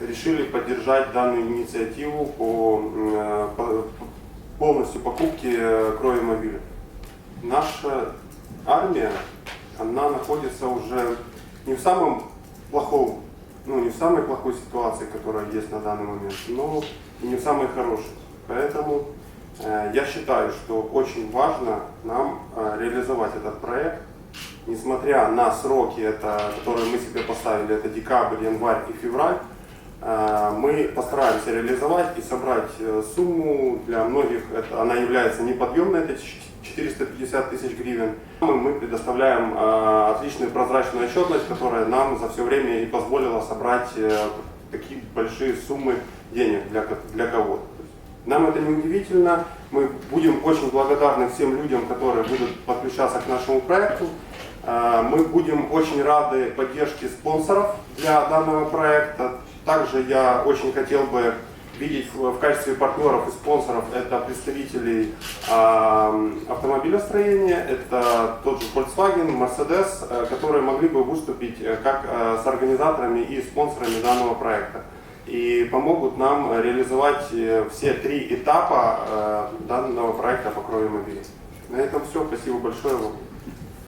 решили поддержать данную инициативу по, э, по- полностью покупке э, кроемобиля. Наша армия, она находится уже не в самом плохом, ну не в самой плохой ситуации, которая есть на данный момент, но и не в самой хорошей. Поэтому э, я считаю, что очень важно нам реализовать этот проект, несмотря на сроки, это, которые мы себе поставили, это декабрь, январь и февраль, мы постараемся реализовать и собрать э, сумму для многих, это, она является неподъемной, это 450 тысяч гривен. Мы, мы предоставляем э, отличную прозрачную отчетность, которая нам за все время и позволила собрать э, такие большие суммы денег для, для кого-то. Нам это не удивительно. Мы будем очень благодарны всем людям, которые будут подключаться к нашему проекту. Э, Мы будем очень рады поддержке спонсоров для данного проекта. Также я очень хотел бы видеть в качестве партнеров и спонсоров это представителей э, автомобилестроения, это тот же Volkswagen, Mercedes, э, которые могли бы выступить э, как э, с организаторами и спонсорами данного проекта и помогут нам реализовать э, все три этапа э, данного проекта по крови мобили. На этом все. Спасибо большое вам.